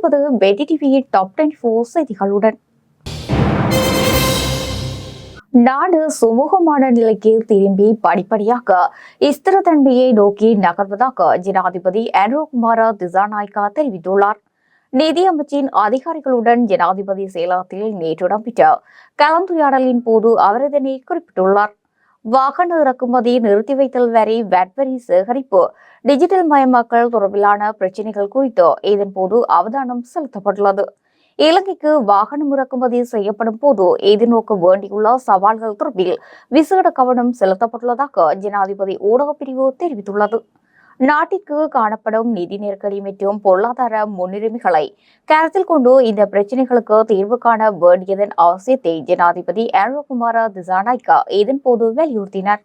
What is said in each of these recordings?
இணைந்திருப்பது வெடி டிவியின் டாப் டென் ஃபோர் செய்திகளுடன். நாடு சுமூகமான நிலைக்கு திரும்பி படிப்படியாக ஸ்திரத்தன்மையை நோக்கி நகர்வதாக ஜனாதிபதி ஆண்ட்ரோ குமார திசாநாயக்கா தெரிவித்துள்ளார். நிதியமைச்சின் அதிகாரிகளுடன் ஜனாதிபதி செயலகத்தில் நேற்று இடம்பெற்ற கலந்துரையாடலின் போது அவர் இதனை குறிப்பிட்டுள்ளார். வாகன இறக்குமதி நிறுத்தி வைத்தல் வரி வேட் வரி சேகரிப்பு டிஜிட்டல் மயமாக்கல் தொடர்பிலான பிரச்சினைகள் குறித்து இதன்போது அவதானம் செலுத்தப்பட்டுள்ளது. இலங்கைக்கு வாகனம் இறக்குமதி செய்யப்படும் போது எதிர்நோக்க வேண்டியுள்ள சவால்கள் தொடர்பில் விசேட கவனம் செலுத்தப்பட்டுள்ளதாக ஜனாதிபதி ஊடகப்பிரிவு தெரிவித்துள்ளது. நாட்டிற்கு காணப்படும் நிதி நெருக்கடி மற்றும் பொருளாதார முன்னுரிமைகளை கருத்தில் கொண்டு இந்த பிரச்சினைகளுக்கு தீர்வு காண வேண்டியதன் அவசியத்தை ஜனாதிபதி ஆண்ட்ரோகுமார இதன் போது வலியுறுத்தினார்.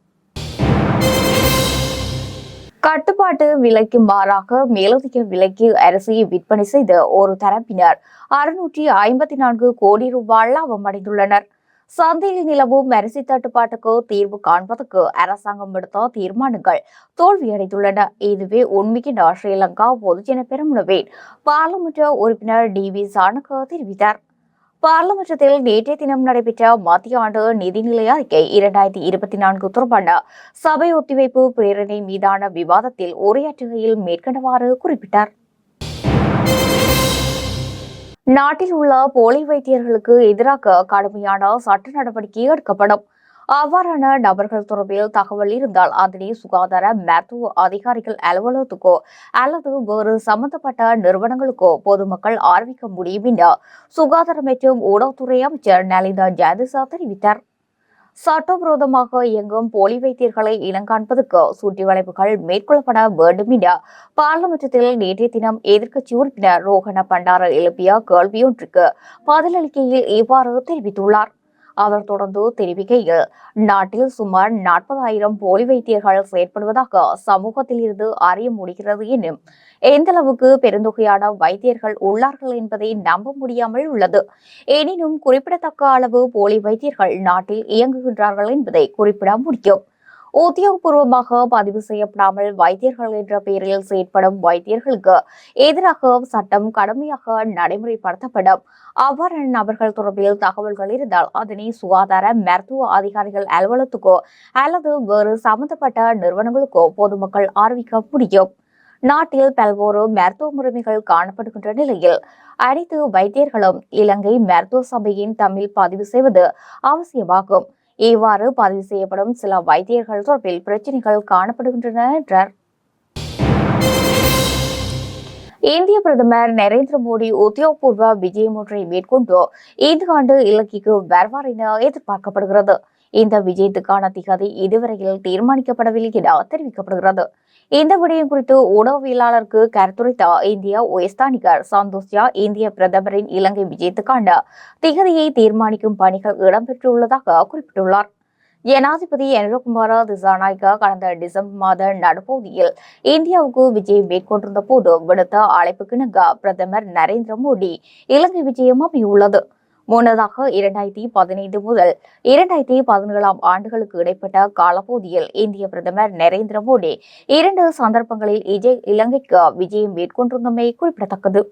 கட்டுப்பாட்டு விலைக்கு மாறாக மேலதிக விலைக்கு அரிசியை விற்பனை செய்த ஒரு தரப்பினர் அறுநூற்றி ஐம்பத்தி நான்கு கோடி ரூபாய் லாபம் அடைந்துள்ளனர். சந்தையில் நிலவும் அரிசி தட்டுப்பாட்டுக்கு தீர்வு காண்பதற்கு அரசாங்கம் எடுத்த தீர்மானங்கள் தோல்வியடைந்துள்ளன. இதுவே உண்மைக்கு ஸ்ரீலங்கா பொதுஜன பெருமுனவின் பாராளுமன்ற உறுப்பினர் டி வி சாணக்க தெரிவித்தார். பாராளுமன்றத்தில் நேற்றைய தினம் நடைபெற்ற மத்திய ஆண்டு நிதிநிலை அறிக்கை இரண்டாயிரத்தி இருபத்தி நான்கு தொடர்பான சபை ஒத்திவைப்பு பிரேரணை மீதான விவாதத்தில் உரையாற்றுகையில் மேற்கண்டவாறு குறிப்பிட்டார். நாட்டில் உள்ள போலி வைத்தியர்களுக்கு எதிராக கடுமையான சட்ட நடவடிக்கை எடுக்கப்படும். அவ்வாறான நபர்கள் தொடர்பில் தகவல் இருந்தால் அதனை சுகாதார மருத்துவ அதிகாரிகள் அலுவலகத்துக்கோ அல்லது வேறு சம்பந்தப்பட்ட நிறுவனங்களுக்கோ பொதுமக்கள் அறிவிக்க முடியும் என சுகாதார மற்றும் ஊடகத்துறை அமைச்சர் நலிதா ஜாதிசா தெரிவித்தார். சட்டவிரோதமாக இயங்கும் போலி வைத்தியர்களை இனங்காண்பதற்கு சுற்றி வளைவுகள் மேற்கொள்ளப்பட வேண்டும் என பாராளுமன்றத்தில் நேற்றைய தினம் எதிர்க்கட்சி உறுப்பினர் ரோஹண பண்டார எழுப்பிய கேள்வியொன்றுக்கு பதிலளிக்கையில் இவ்வாறு தெரிவித்துள்ளார். அவர் தொடர்ந்து தெரிவிக்கையில் நாட்டில் சுமார் நாற்பதாயிரம் போலி வைத்தியர்கள் செயற்படுவதாக சமூகத்தில் இருந்து அறிய முடிகிறது எனும் எந்த அளவுக்கு பெருந்தொகையான வைத்தியர்கள் உள்ளார்கள் என்பதை நம்ப முடியாமல் உள்ளது. எனினும் குறிப்பிடத்தக்க அளவு போலி வைத்தியர்கள் நாட்டில் இயங்குகின்றார்கள் என்பதை குறிப்பிட முடியும். உத்தியோகபூர்வமாக பதிவு செய்யப்படாமல் வைத்தியர்கள் என்ற பெயரில் செயற்படும் வைத்தியர்களுக்கு எதிராக சட்டம் கடுமையாக நடைமுறைப்படுத்தப்படும். அவ்வாறான நபர்கள் தொடர்பில் தகவல்கள் இருந்தால் அதனை சுகாதார மருத்துவ அதிகாரிகள் அலுவலகத்துக்கோ அல்லது வேறு சம்பந்தப்பட்ட நிறுவனங்களுக்கோ பொதுமக்கள் அறிவிக்க முடியும். நாட்டில் பல்வேறு மருத்துவ முறைமைகள் காணப்படுகின்ற நிலையில் அனைத்து வைத்தியர்களும் இலங்கை மருத்துவ சபையின் தமிழ் பதிவு செய்வது அவசியமாகும். இவ்வாறு பதிவு செய்யப்படும் சில வைத்தியர்கள் தொடர்பில் பிரச்சினைகள் காணப்படுகின்றன என்றார். இந்திய பிரதமர் நரேந்திர மோடி உத்தியோகபூர்வ விஜயம் ஒன்றை மேற்கொண்டு இந்த ஆண்டு இலக்கிக்கு வருவார் என எதிர்பார்க்கப்படுகிறது. இந்த விஜயத்துக்கான திகதி இதுவரையில் தீர்மானிக்கப்படவில்லை என தெரிவிக்கப்படுகிறது. இந்த விடயம் குறித்து உணவியலாளருக்கு கருத்துரைத்த இந்திய உயஸ்தானிகர் சந்தோஷ்யா இந்திய பிரதமரின் இலங்கை விஜயத்துக்கான திகதியை தீர்மானிக்கும் பணிகள் இடம்பெற்றுள்ளதாக குறிப்பிட்டுள்ளார். ஜனாதிபதி என்ரகுமார திசாநாயக்கா கடந்த டிசம்பர் மாத நடுப்பகுதியில் இந்தியாவுக்கு விஜயம் மேற்கொண்டிருந்த போது விடுத்த அழைப்புக்கிணங்க பிரதமர் நரேந்திர மோடி இலங்கை விஜயம் அமையுள்ளது. முன்னதாக இரண்டாயிரத்தி பதினைந்து முதல் இரண்டாயிரத்தி பதினேழாம் ஆண்டுகளுக்கு இடைப்பட்ட காலப்பகுதியில் இந்திய பிரதமர் நரேந்திர மோடி இரண்டு சந்தர்ப்பங்களில் இலங்கைக்கு விஜயம் மேற்கொண்டிருந்தமை குறிப்பிடத்தக்கது.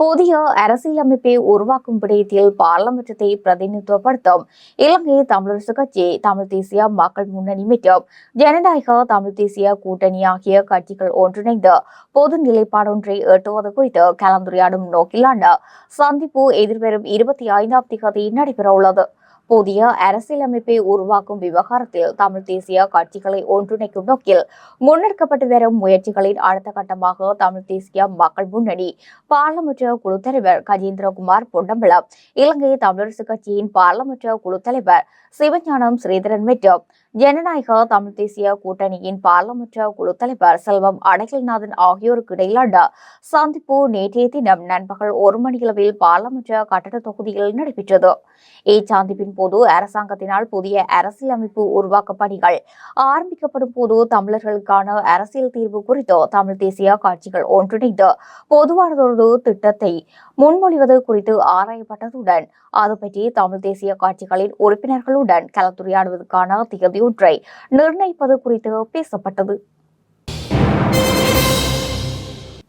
புதிய அரசியலமைப்பை உருவாக்கும் விடயத்தில் பாராளுமன்றத்தை பிரதிநிதித்துவப்படுத்தும். இலங்கை தமிழரசு கட்சி தமிழ் தேசிய மக்கள் முன்னணி மற்றும் ஜனநாயக தமிழ் தேசிய கூட்டணி ஆகிய கட்சிகள் ஒன்றிணைந்து பொது நிலைப்பாடொன்றை எட்டுவது குறித்து கலந்துரையாடும் நோக்கிலான சந்திப்பு எதிர்வரும் இருபத்தி ஐந்தாம் தேதி நடைபெறவுள்ளது. புதிய அரசியலமைப்பை உருவாக்கும் விவகாரத்தில் தமிழ் தேசிய கட்சிகளை ஒன்றிணைக்கும் நோக்கில் முன்னெடுக்கப்பட்டு வரும் முயற்சிகளின் அடுத்த கட்டமாக தமிழ் தேசிய மக்கள் முன்னணி பாராளுமன்ற குழு தலைவர் கஜேந்திரகுமார் பொன்னம்பலம் இலங்கை தமிழரசு கட்சியின் பாராளுமன்ற குழு தலைவர் சிவஞானம் ஸ்ரீதரன் மற்றும் ஜனநாயக தமிழ் தேசிய கூட்டணியின் பாராளுமன்ற குழு தலைவர் செல்வம் அடைக்கல்நாதன் ஆகியோருக்கு இடையிலான சந்திப்பு நேற்றைய தினம் நண்பகல் ஒரு மணியளவில் பாராளுமன்ற கட்டட தொகுதியில் நடைபெற்றது. இச்சந்திப்பின் போது அரசாங்கத்தினால் புதிய அரசியலமைப்பு உருவாக்க பணிகள் ஆரம்பிக்கப்படும் போது தமிழர்களுக்கான அரசியல் தீர்வு குறித்து தமிழ் தேசிய கட்சிகள் ஒன்றிணைந்து பொதுவானதொரு திட்டத்தை முன்மொழிவது குறித்து ஆராயப்பட்டதுடன் அது பற்றி தமிழ் தேசிய கட்சிகளின் உறுப்பினர்களுடன் கலந்துரையாடுவதற்கான திகதியொன்றை நிர்ணயிப்பது குறித்து பேசப்பட்டது.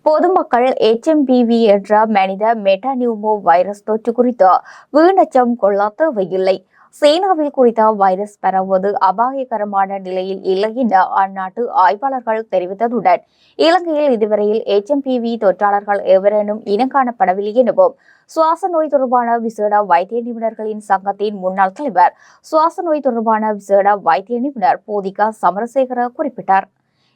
பொதுமக்கள் எச்எம்பிவி என்ற மனித மெட்டானியூமோ வைரஸ் தொற்று குறித்து வீணச்சம் கொள்ள தேவையில்லை. சீனாவில் குறித்த வைரஸ் பரவுவது அபாயகரமான நிலையில் இல்லை என அந்நாட்டு ஆய்வாளர்கள் தெரிவித்ததுடன் இலங்கையில் இதுவரையில் எச்எம்பிவி தொற்றாளர்கள் எவரேனும் இனங்காணப்படவில்லை எனவும் சுவாச நோய் தொடர்பான விசேட வைத்திய நிபுணர்களின் சங்கத்தின் முன்னாள் தலைவர் சுவாச நோய் தொடர்பான விசேட வைத்திய நிபுணர் போதிகா சமரசேகர குறிப்பிட்டார்.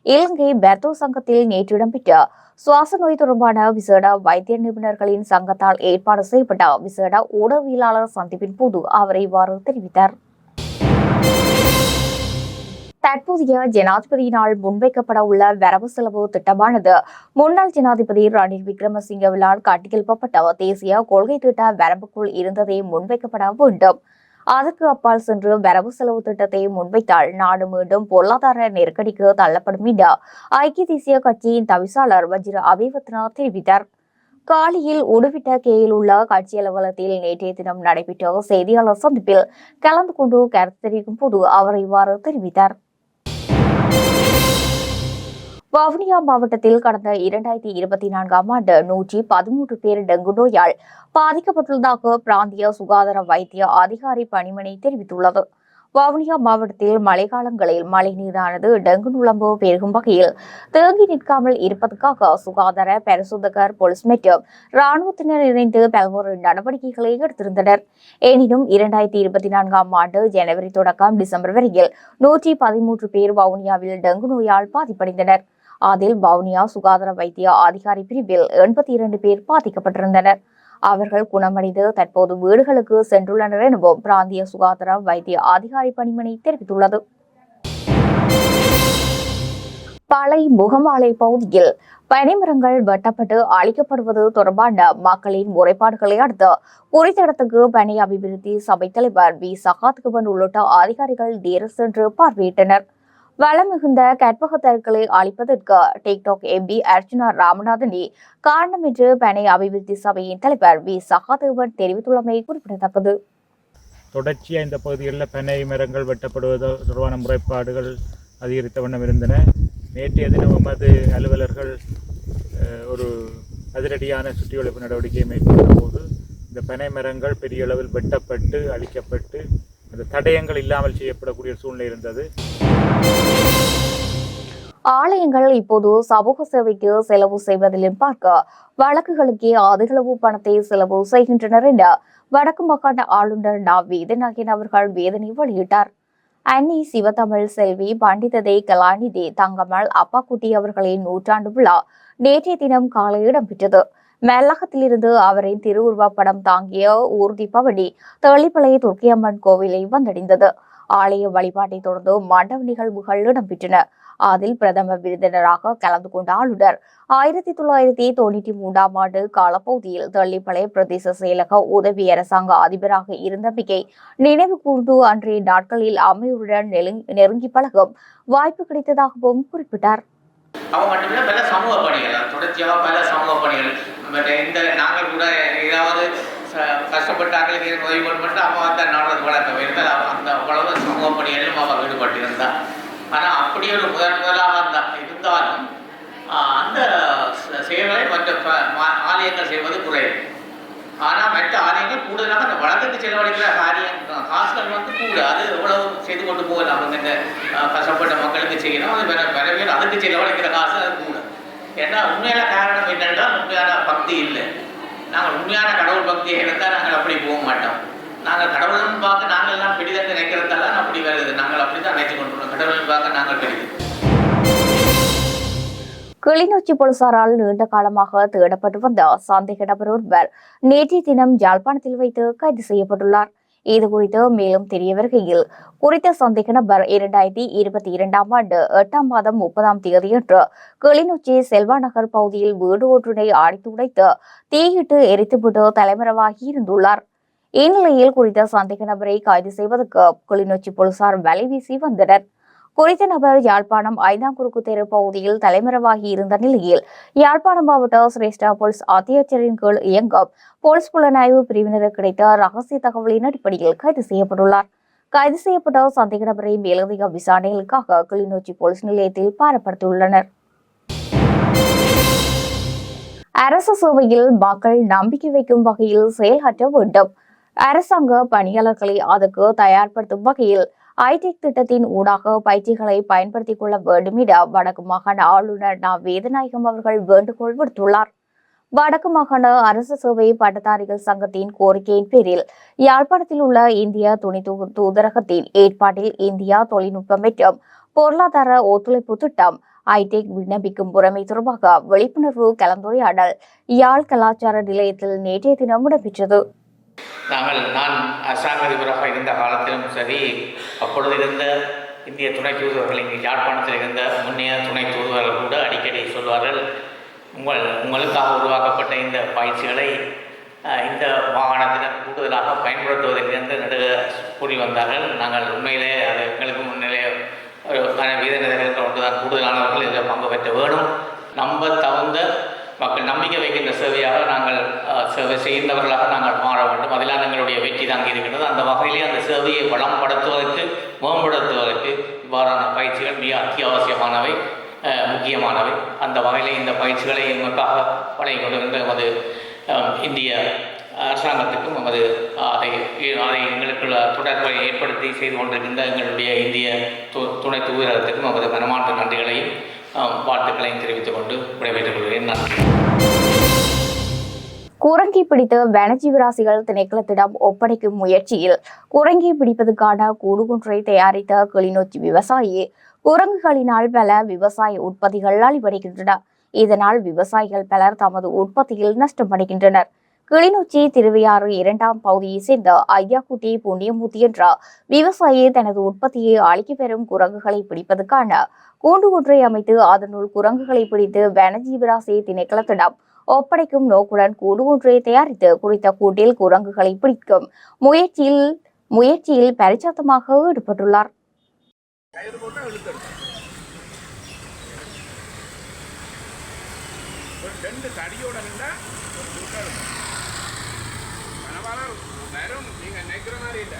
இலங்கை பெர்தோ சங்கத்தில் நேற்று இடம்பெற்ற சுவாச நோய் தொடர்பான விசேட வைத்திய நிபுணர்களின் சங்கத்தால் ஏற்பாடு செய்யப்பட்ட விசேட ஊடகவியலாளர் சந்திப்பின் போது அவர் இவ்வாறு தெரிவித்தார். தற்போதைய ஜனாதிபதியினால் முன்வைக்கப்பட உள்ள வரவு செலவு திட்டமானது முன்னாள் ஜனாதிபதி ரணில் விக்ரமசிங்கவினால் கட்டியெழுப்பப்பட்ட தேசிய கொள்கை திட்ட வரம்புக்குள் இருந்ததே முன்வைக்கப்பட வேண்டும். அதற்கு அப்பால் சென்று வரவு செலவு திட்டத்தை முன்வைத்தால் நாடு மீண்டும் பொருளாதார நெருக்கடிக்கு தள்ளப்படும் என்று ஐக்கிய தேசிய கட்சியின் தவிசாளர் வஜிர அபிவத்னா தெரிவித்தார். காலியில் உடுவிட்ட கேயில் உள்ள கட்சி அலுவலகத்தில் நேற்றைய தினம் நடைபெற்ற செய்தியாளர் சந்திப்பில் கலந்து கொண்டு கருத்து தெரிவிக்கும் போது அவர் இவ்வாறு தெரிவித்தார். வவுனியா மாவட்டத்தில் கடந்த இரண்டாயிரத்தி இருபத்தி நான்காம் ஆண்டு நூற்றி பதிமூன்று பேர் டெங்கு நோயால் பாதிக்கப்பட்டுள்ளதாக பிராந்திய சுகாதார வைத்திய அதிகாரி பணிமனை தெரிவித்துள்ளது. வவுனியா மாவட்டத்தில் மழைக்காலங்களில் மழை நீரானது டெங்கு நுழம்பு பெருகும் வகையில் தேங்கி நிற்காமல் இருப்பதற்காக சுகாதார பரிசோதகர் போலீஸ் மற்றும் ராணுவத்தினர் இணைந்து பல்வேறு நடவடிக்கைகளை எடுத்திருந்தனர். எனினும் இரண்டாயிரத்தி இருபத்தி நான்காம் ஆண்டு ஜனவரி தொடக்கம் டிசம்பர் வரையில் நூற்றி பதிமூன்று பேர் வவுனியாவில் டெங்கு நோயால் பாதிப்படைந்தனர். அதில் வவுனியா சுகாதார வைத்திய அதிகாரி பிரிவில் எண்பத்தி இரண்டு பேர் பாதிக்கப்பட்டிருந்தனர். அவர்கள் குணமடைந்து தற்போது வீடுகளுக்கு சென்றுள்ளனர் எனவும் பிராந்திய சுகாதார வைத்திய அதிகாரி பணிமனை தெரிவித்துள்ளது. பழை முகமாலை பகுதியில் பனைமரங்கள் வெட்டப்பட்டு அழிக்கப்படுவது தொடர்பான மக்களின் முறைப்பாடுகளை அடுத்து குறித்த இடத்துக்கு பனை அபிவிருத்தி சபை தலைவர் வி. சகாத்கவன் உள்ளிட்ட அதிகாரிகள் நேரில் சென்று பார்வையிட்டனர். வளம் மிகுந்த கற்பகத்தருக்களை அளிப்பதற்கு டிக்டாக் எம்பி அர்ஜுனா ராமநாதனே காரணம் என்று பனை அபிவிருத்தி சபையின் தலைவர் வி. சகாதேவன் தெரிவித்துள்ளமை குறிப்பிடத்தக்கது. தொடர்ச்சியாக இந்த பகுதிகளில் பனை மரங்கள் வெட்டப்படுவது தொடர்பான முறைப்பாடுகள் அதிகரித்த வண்ணம் இருந்தன. நேற்றைய தினம் எமது அலுவலர்கள் ஒரு அதிரடியான சுற்றிவளைப்பு நடவடிக்கையை மேற்கொண்ட போது இந்த பனை மரங்கள் பெரிய அளவில் வெட்டப்பட்டு அழிக்கப்பட்டு அந்த தடயங்கள் இல்லாமல் செய்யப்படக்கூடிய சூழ்நிலை இருந்தது. ஆலயங்கள் இப்போது சமூக சேவைக்கு செலவு செய்வதிலும் பார்க்க வழக்குகளுக்கே அதிகளவு பணத்தை செலவு செய்கின்றனர் என வடக்கு மாகாண ஆளுநர் நா. வேதநாயகன் அவர்கள் வேதனை வெளியிட்டார். அன்னி சிவதமிழ் செல்வி பண்டிததே கலாநிதி தங்கம்மாள் அப்பாக்குட்டி அவர்களின் நூற்றாண்டு விழா நேற்றைய தினம் காலை இடம்பெற்றது. மெல்லகத்திலிருந்து அவரின் திருவுருவப் படம் தாங்கிய ஊர்திப்பவடி பவனி துர்க்கியம்மன் கோவிலை வந்தடைந்தது. ஆலய வழிபாட்டை தொடர்ந்து மண்டப நிகழ்வுகள் இடம்பெற்றன. அதில் பிரதம விருந்தினராக கலந்து கொண்ட ஆளுநர் ஆயிரத்தி தொள்ளாயிரத்தி தொண்ணூற்றி மூன்றாம் ஆண்டு காலப்பகுதியில் தெள்ளிப்பளை பிரதேச செயலக உதவி அரசாங்க அதிபராக இருந்தமையை நினைவு கூர்ந்து அன்றைய நாட்களில் அமையுடன் நெருங்கி- நெருங்கி பழகும் வாய்ப்பு கிடைத்ததாகவும் குறிப்பிட்டார். அவங்க மட்டுமில்ல பல சமூக பணிகள் தொடர்ச்சியாக பல சமூக பணிகள். பட் இந்த நாங்கள் கூட ஏதாவது ச- கஷ்டப்பட்டாங்களுக்கு உதவி பண்ணி அவன் வந்து நாடுறது வழக்கம் இருந்தால் அந்த அவ்வளவு சமூக பணிகளிலும் அவன் ஈடுபட்டிருந்தான் ஆனால் அப்படி ஒரு முதன் முதலாக அந்த இருந்தாலும் அந்த செயல்களை மற்ற ஆலயங்கள் செய்வது குறைவு. ஆனால் மற்ற ஆலயங்கள் கூடுதலாக அந்த வழக்குக்கு செலவழிக்கிற ஹாஸ்டல் வந்து கூடாது எவ்வளவு செய்து கொண்டு போகலாம் அவங்க கஷ்டப்பட்ட மக்களுக்கு செய்யணும் அது வேற வேற அதுக்கு செலவழிக்கிற காசு அது கூட ஏன்னா உண்மையான காரணம் என்னென்றால் உண்மையான பக்தி இல்லை நாங்கள் உண்மையான கடவுள் பக்தியை இருந்தால் நாங்கள் அப்படி போக மாட்டோம் நாங்கள் கடவுள்னு பார்க்க நாங்கள்லாம் எல்லாம் பெரிதென்று நினைக்கிறதால அப்படி வருது நாங்கள் அப்படி தான் நினைச்சு கொண்டுள்ளோம் கடவுள்னு பார்க்க நாங்கள் பெரிது கிளிநொச்சி போலீசாரால் நீண்ட காலமாக தேடப்பட்டு வந்த சந்தேக நபர் ஒருவர் நேற்றைய தினம் யாழ்ப்பாணத்தில் வைத்து கைது செய்யப்பட்டுள்ளார் இது குறித்து மேலும் தெரிய வருகையில் குறித்த சந்தேக நபர் இரண்டாயிரத்தி இருபத்தி இரண்டாம் ஆண்டு எட்டாம் மாதம் முப்பதாம் தேதியன்று கிளிநொச்சி செல்வா நகர் பகுதியில் வீடு ஒன்றினை அடித்து உடைத்து தீயிட்டு எரித்துவிட்டு தலைமறைவாகி இருந்துள்ளார். இந்நிலையில் குறித்த சந்தேக நபரை கைது செய்வதற்கு கிளிநொச்சி போலீசார் வலைவீசி வந்தனர். குறித்த நபர் யாழ்ப்பாணம் ஐந்தாம் குறுக்கு தெரு பகுதியில் தலைமறைவாகி இருந்த நிலையில் யாழ்ப்பாணம் மாவட்ட சிரேஷ்டா போலீஸ் அத்தியட்சரின் கீழ் இயங்கும் போலீஸ் புலனாய்வு பிரிவினருக்கு கிடைத்த ரகசிய தகவலின் அடிப்படையில் கைது செய்யப்பட்டுள்ளார். கைது செய்யப்பட்ட சந்தேக நபரை மேலதிக விசாரணைகளுக்காக கிளிநொச்சி போலீஸ் நிலையத்தில் பாரப்படுத்தியுள்ளனர். அரசு சேவையில் மக்கள் நம்பிக்கை வைக்கும் வகையில் செயலாற்ற வேண்டும். அரசாங்க பணியாளர்களை அதற்கு தயார்படுத்தும் வகையில் ஐடெக் திட்டத்தின் ஊடாக பயிற்சிகளை பயன்படுத்திக் கொள்ள வேண்டும் என வடக்கு மாகாண ஆளுநர் நா. வேதநாயகம் அவர்கள் வேண்டுகோள் விடுத்துள்ளார். வடக்கு மாகாண அரசு சேவை பட்டதாரிகள் சங்கத்தின் கோரிக்கையின் பேரில் யாழ்ப்பாணத்தில் உள்ள இந்திய துணை தூ- தூதரகத்தின் ஏற்பாட்டில் இந்தியா தொழில்நுட்பம் மற்றும் பொருளாதார ஒத்துழைப்பு திட்டம் ஐடெக் விண்ணப்பிக்கும் முறைமை தொடர்பாக விழிப்புணர்வு கலந்துரையாடல் யாழ் கலாச்சார நிலையத்தில் நேற்றைய தினம் இடம்பெற்றது. நாங்கள் நான் அரசாங்க அதிபராக இருந்த காலத்திலும் சரி அப்பொழுது இருந்த இந்திய துணை தூதுவர்கள் இங்கே யாழ்ப்பாணத்தில் இருந்த முன்னைய துணை தூதுவர்கள் கூட அடிக்கடி சொல்வார்கள் உங்கள் உங்களுக்காக உருவாக்கப்பட்ட இந்த பயிற்சிகளை இந்த மாகாணத்தினர் கூடுதலாக பயன்படுத்துவதற்கு நடுக கூறி வந்தார்கள். நாங்கள் உண்மையிலே அது எங்களுக்கு முன்னிலே ஒரு வீத நிலைகள் ஒன்றுதான் கூடுதலானவர்கள் இதில் பங்கு பெற்ற வேணும். நம்ப தகுந்த மக்கள் நம்பிக்கை வைக்கின்ற சேவையாக நாங்கள் சேவை செய்கின்றவர்களாக நாங்கள் மாற எங்களுடைய வெற்றி தாங்கி இருக்கின்றது. அந்த வகையிலே அந்த சேவையை வளம்படுத்துவதற்கு மேம்படுத்துவதற்கு இவ்வாறான பயிற்சிகள் மிக அத்தியாவசியமானவை முக்கியமானவை. அந்த வகையிலே இந்த பயிற்சிகளை எங்களுக்காக வழங்கி கொண்டிருந்த நமது இந்திய அரசாங்கத்துக்கும் நமது அதை அதை எங்களுக்குள்ள தொடர்பை ஏற்படுத்தி செய்து கொண்டிருக்கின்ற எங்களுடைய இந்திய து- துணை தூதரகத்துக்கும் நமது மனமார்ந்த நன்றிகளையும் வாழ்த்துக்களையும் தெரிவித்துக் கொண்டு விடைபெற்றுக் கொள்கிறேன். நன்றி. குரங்கை பிடித்த வனஜீவராசிகள் திணைக்களத்திடம் ஒப்படைக்கும் முயற்சியில் குரங்கை பிடிப்பதற்கான கூடுகுன்றை தயாரித்த கிளிநொச்சி விவசாயி குரங்குகளினால் பல விவசாய உற்பத்திகள் அழிவடைகின்றன. இதனால் விவசாயிகள் பலர் தமது உற்பத்தியில் நஷ்டமடைகின்றனர். கிளிநொச்சி திருவையாறு இரண்டாம் பகுதியை சேர்ந்த ஐயாக்குட்டி புண்ணியமூர்த்தி என்ற விவசாயி தனது உற்பத்தியை அழிக்க பெறும் குரங்குகளை பிடிப்பதற்கான கூண்டு ஒன்றை அமைத்து அதனுள் குரங்குகளை பிடித்து வனஜீவராசி திணைக்களத்திடம் ஒப்படைக்கும் நோக்குடன் கூடு ஒன்றை தயாரித்து குறித்த கூட்டில் குரங்குகளை பிடிக்கும். முயற்சியில் முயற்சியில் பரிச்சாத்தமாக ஈடுபட்டுள்ளார். ரெண்டு தடியோட நின்றா ஒரு நீங்க நினைக்கிற மாதிரி இல்லை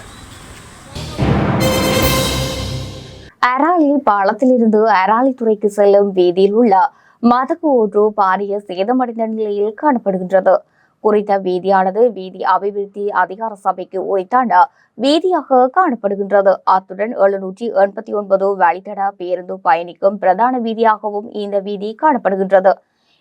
அராலி பாலத்திலிருந்து அராலித்துறைக்கு செல்லும் வீதியில் உள்ள மதகு ஒன்று பாரிய சேதமடைந்த நிலையில் காணப்படுகின்றது. குறித்த வீதியானது வீதி அபிவிருத்தி அதிகார சபைக்கு உரித்தான வீதியாக காணப்படுகின்றது. அத்துடன் எழுநூற்றி எண்பத்தி ஒன்பது வழித்தட பேருந்து பயணிக்கும் பிரதான வீதியாகவும் இந்த வீதி காணப்படுகின்றது.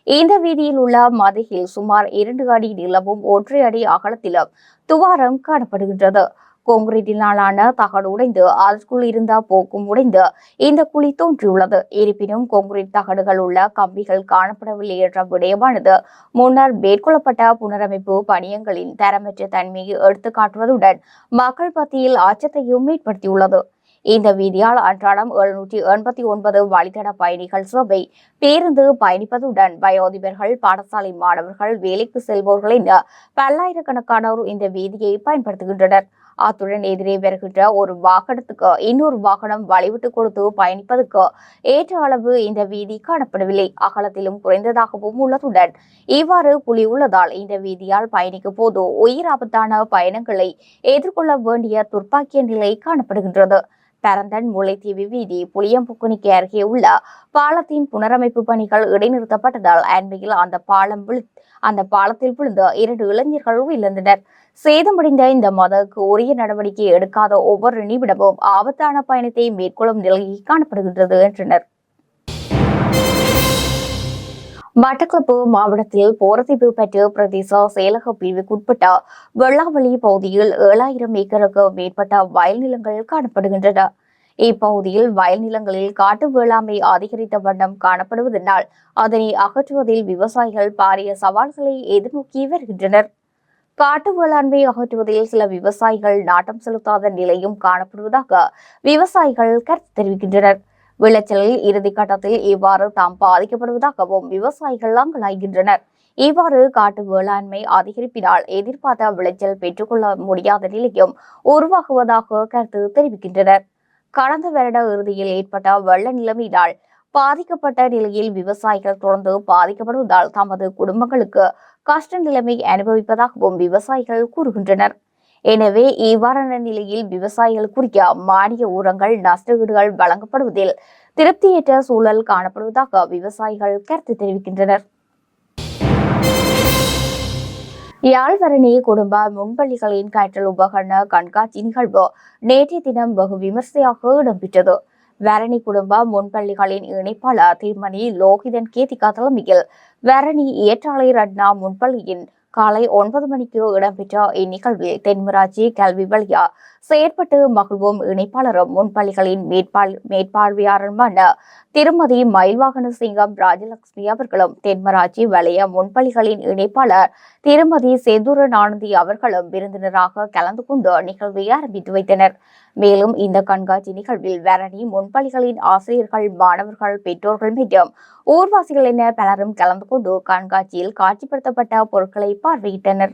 இந்த வீதியில் உள்ள மதகில் சுமார் இரண்டு அடி நிலவும் ஒற்றை அடி அகலத்திலும் துவாரம் காணப்படுகின்றது. கோங்கிரீட்டினாலான தகடு உடைந்து அதற்குள் இருந்த போக்கும் உடைந்து இந்த குழி தோன்றியுள்ளது இருப்பினும் கோங்கிரீட் தகடுகள் உள்ள கம்பிகள் காணப்படவில்லை என்ற விடயமானது முன்னர் மேற்கொள்ளப்பட்ட புனரமைப்பு பணியங்களின் தரமற்ற தன்மையை எடுத்துக்காட்டுவதுடன் மக்கள் மத்தியில் அச்சத்தையும் ஏற்படுத்தியுள்ளது இந்த வீதியால் அன்றாடம் எழுநூற்றி எண்பத்தி ஒன்பது வழித்தட பயணிகள் சபை பேருந்து பயணிப்பதுடன் வயோதிபர்கள் பாடசாலை மாணவர்கள் வேலைக்கு செல்பவர்கள் என பல்லாயிரக்கணக்கானோர் இந்த வீதியை பயன்படுத்துகின்றனர் அத்துடன் எதிரே வருகின்ற ஒரு வாகனத்துக்கு இன்னொரு வாகனம் வழிவிட்டு கொடுத்து பயணிப்பதற்கு ஏற்ற அளவு இந்த வீதி காணப்படவில்லை. அகலத்திலும் குறைந்ததாகவும் உள்ளதுடன் இவ்வாறு புலி உள்ளதால் இந்த வீதியால் பயணிக்கும் போது உயிர் ஆபத்தான பயணங்களை எதிர்கொள்ள வேண்டிய துர்ப்பாக்கிய நிலை காணப்படுகின்றது. பரந்தன் முல்லைத்தீவு வீதி புளியம்புக்குனிக்கு அருகே உள்ள பாலத்தின் புனரமைப்பு பணிகள் இடைநிறுத்தப்பட்டதால் அண்மையில் அந்த பாலம் அந்த பாலத்தில் விழுந்த இரண்டு இளைஞர்கள் உயிரிழந்தனர். சேதமடைந்த இந்த மதக்கு உரிய நடவடிக்கை எடுக்காத ஒவ்வொரு நிமிடமும் ஆபத்தான பயணத்தை மேற்கொள்ளும் நிலையை காணப்படுகின்றது என்றனர். மட்டக்களப்பு மாவட்டத்தில் போரதீவு பெற்று பிரதேச செயலக பிரிவுக்குட்பட்ட வெள்ளாவளி பகுதியில் ஏழாயிரம் ஏக்கருக்கு மேற்பட்ட வயல் நிலங்கள் காணப்படுகின்றன. இப்பகுதியில் வயல் நிலங்களில் காட்டு வேளாண்மை அதிகரித்த வண்ணம் காணப்படுவதனால் அதனை அகற்றுவதில் விவசாயிகள் பாரிய சவால்களை எதிர்நோக்கி வருகின்றனர். காட்டு வேளாண்மை அகற்றுவதில் சில விவசாயிகள் நாட்டம் செலுத்தாத நிலையும் காணப்படுவதாக விவசாயிகள் கருத்து தெரிவிக்கின்றனர். விளைச்சலில் இறுதி கட்டத்தில் இவ்வாறு தாம் பாதிக்கப்படுவதாகவும் விவசாயிகள் அங்கலாய்கின்றனர் இவ்வாறு காட்டு வேளாண்மை அதிகரிப்பினால் எதிர்பார்த்த விளைச்சல் பெற்றுக்கொள்ள முடியாத நிலையும் உருவாகுவதாக கருத்து தெரிவிக்கின்றனர். கடந்த வருட இறுதியில் ஏற்பட்ட வெள்ள நிலைமையினால் பாதிக்கப்பட்ட நிலையில் விவசாயிகள் தொடர்ந்து பாதிக்கப்படுவதால் தமது குடும்பங்களுக்கு கஷ்ட நிலைமை அனுபவிப்பதாகவும் விவசாயிகள் கூறுகின்றனர். எனவே இவ்வாறான நிலையில் விவசாயிகள் குறிக்க மானிய உரங்கள் நஷ்டஈடுகள் வழங்கப்படுவதில் திருப்தியற்ற சூழல் காணப்படுவதாக விவசாயிகள் கருத்து தெரிவிக்கின்றனர். யாழ்வரணி குடும்ப முன்பள்ளிகளின் கற்றல் உபகரண கண்காட்சி நிகழ்வு நேற்றைய தினம் வெகு விமர்சையாக இடம்பெற்றது. வரணி குடும்ப முன்பள்ளிகளின் இணைப்பாளர் திருமணி லோகிதன் கேதிகா தலைமையில் வரணி ஏற்றாலை ரட்னா முன்பள்ளியின் காலை ஒன்பது மணிக்கு இடம்பெற்ற இந்நிகழ்வில் தென்மராட்சி கல்வி வழியா செயற்பட்டு மகிழ்வும் இணைப்பாளரும் முன்பள்ளிகளின் மேற்பால் மேற்பார்வையாளருமான திருமதி மயில்வாகன சிங்கம் ராஜலட்சுமி அவர்களும் தென்மராட்சி வலய முன்பள்ளிகளின் இணைப்பாளர் திருமதி செந்தூரன் ஆனந்தி அவர்களும் விருந்தினராக கலந்து கொண்டு நிகழ்வை ஆரம்பித்து வைத்தனர். மேலும் இந்த கண்காட்சி நிகழ்வில் வேரணி முன்பள்ளிகளின் ஆசிரியர்கள் மாணவர்கள் பெற்றோர்கள் மற்றும் ஊர்வாசிகள் என பலரும் கலந்து கொண்டு கண்காட்சியில் காட்சிப்படுத்தப்பட்ட பொருட்களை பார்வையிட்டனர்.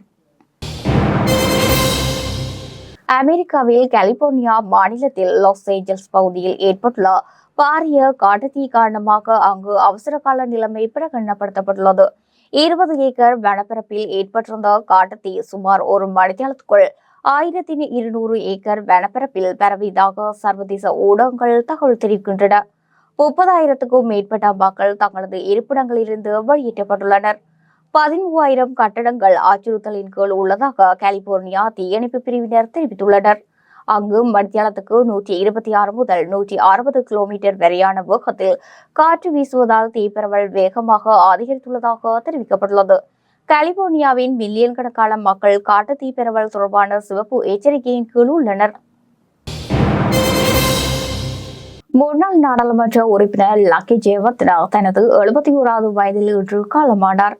அமெரிக்காவில் கலிபோர்னியா மாநிலத்தில் லாஸ் ஏஞ்சல்ஸ் பகுதியில் ஏற்பட்டுள்ள பாரிய காட்டுத்தீ காரணமாக அங்கு அவசரகால நிலைமை பிரகடனப்படுத்தப்பட்டுள்ளது. இருபது ஏக்கர் வனப்பரப்பில் ஏற்பட்டிருந்த காட்டுத்தீ சுமார் ஒரு மணித்தியாலத்துக்குள் ஆயிரத்தி இருநூறு ஏக்கர் வனப்பரப்பில் பரவியதாக சர்வதேச ஊடகங்கள் தகவல் தெரிவிக்கின்றன. முப்பதாயிரத்துக்கும் மேற்பட்ட மக்கள் தங்களது இருப்பிடங்களிலிருந்து வெளியேற்றப்பட்டுள்ளனர். பதிமூவாயிரம் கட்டடங்கள் அச்சுறுத்தலின் கீழ் உள்ளதாக கலிபோர்னியா தீயணைப்பு பிரிவினர் தெரிவித்துள்ளனர். அங்கு மத்தியாலத்துக்கு நூற்றி இருபத்தி ஆறு முதல் நூற்றி அறுபது கிலோமீட்டர் வரையான வேகத்தில் காற்று வீசுவதால் தீப்பரவல் வேகமாக அதிகரித்துள்ளதாக தெரிவிக்கப்பட்டுள்ளது. கலிபோர்னியாவின் மில்லியன் கணக்கான மக்கள் காட்டு பரவல் தொடர்பான சிவப்பு எச்சரிக்கையின் கீழ் உள்ளனர். முன்னாள் நாடாளுமன்ற உறுப்பினர் லக்கி ஜெயவர்தனா தனது எழுபத்தி ஓராவது வயதில் இன்று காலமானார்.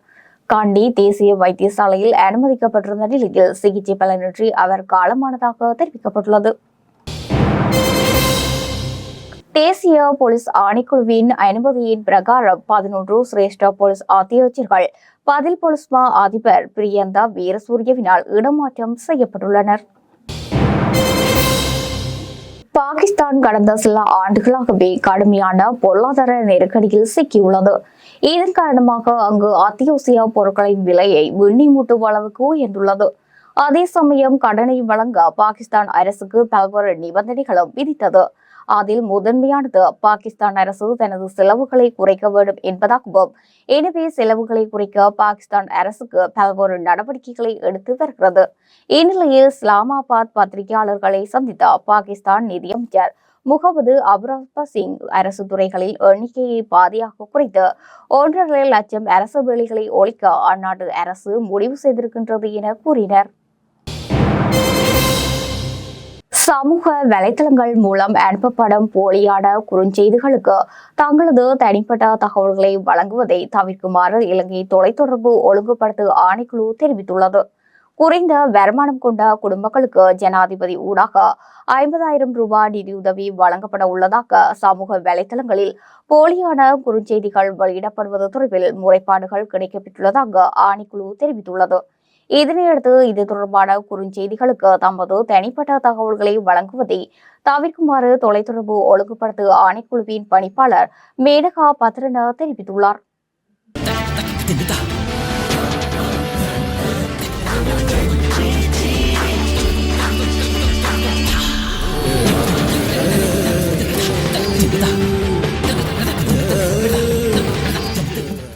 காண்டி தேசிய வைத்தியசாலையில் அனுமதிக்கப்பட்டிருந்த நிலையில் சிகிச்சை பலனின்றி அவர் காலமானதாக தெரிவிக்கப்பட்டுள்ளது. தேசிய போலீஸ் ஆணைக்குழுவின் அனுமதியின் பிரகாரம் பதினொன்று சிரேஷ்ட போலீஸ் அத்தியட்சர்கள் பதில் போலீஸ் மா அதிபர் பிரியந்தா வீரசூரியவினால் இடமாற்றம் செய்யப்பட்டுள்ளனர். பாகிஸ்தான் கடந்த சில ஆண்டுகளாகவே கடுமையான பொருளாதார நெருக்கடியில் சிக்கியுள்ளது. இதன் காரணமாக அங்கு அத்தியாவசிய பொருட்களின் விலையை விண்ணி மூட்டும் அளவுக்கு உயர்ந்துள்ளது. அதே சமயம் கடனை வழங்க பாகிஸ்தான் அரசுக்கு பல்வேறு நிபந்தனைகளும் விதித்தது. அதில் முதன்மையானது பாகிஸ்தான் அரசு தனது செலவுகளை குறைக்க வேண்டும் என்பதாகவும் எனவே செலவுகளை குறைக்க பாகிஸ்தான் அரசுக்கு பல்வேறு நடவடிக்கைகளை எடுத்து வருகிறது. இந்நிலையில் இஸ்லாமாபாத் பத்திரிகையாளர்களை சந்தித்த பாகிஸ்தான் நிதியமைச்சர் முகமது அபுராபா சிங் அரசு துறைகளில் எண்ணிக்கையை பாதியாக குறைத்து ஒன்றரை லட்சம் அரசு வேலைகளை ஒழிக்க அந்நாட்டு அரசு முடிவு செய்திருக்கின்றது என கூறினர். சமூக வலைத்தளங்கள் மூலம் அனுப்பப்படும் போலியான குறுஞ்செய்திகளுக்கு தங்களது தனிப்பட்ட தகவல்களை வழங்குவதை தவிர்க்குமாறு இலங்கை தொலைத்தொடர்பு ஒழுங்குபடுத்து ஆணைக்குழு தெரிவித்துள்ளது. குறைந்த வருமானம் கொண்ட குடும்பங்களுக்கு ஜனாதிபதி ஊடாக ஐம்பதாயிரம் ரூபாய் நிதியுதவி வழங்கப்பட உள்ளதாக சமூக வலைத்தளங்களில் போலியான குறுஞ்செய்திகள் வெளியிடப்படுவது தொடர்பில் முறைப்பாடுகள் கிடைக்கப்பெற்றுள்ளதாக ஆணைக்குழு தெரிவித்துள்ளது. இதனையடுத்து இது தொடர்பான குறுஞ்செய்திகளுக்கு தமது தனிப்பட்ட தகவல்களை வழங்குவதை தவிர்க்குமாறு தொலைத்தொடர்பு ஒழுங்குபடுத்து ஆணைக்குழுவின் பணிப்பாளர் மேனகா பத்ரன தெரிவித்துள்ளார்.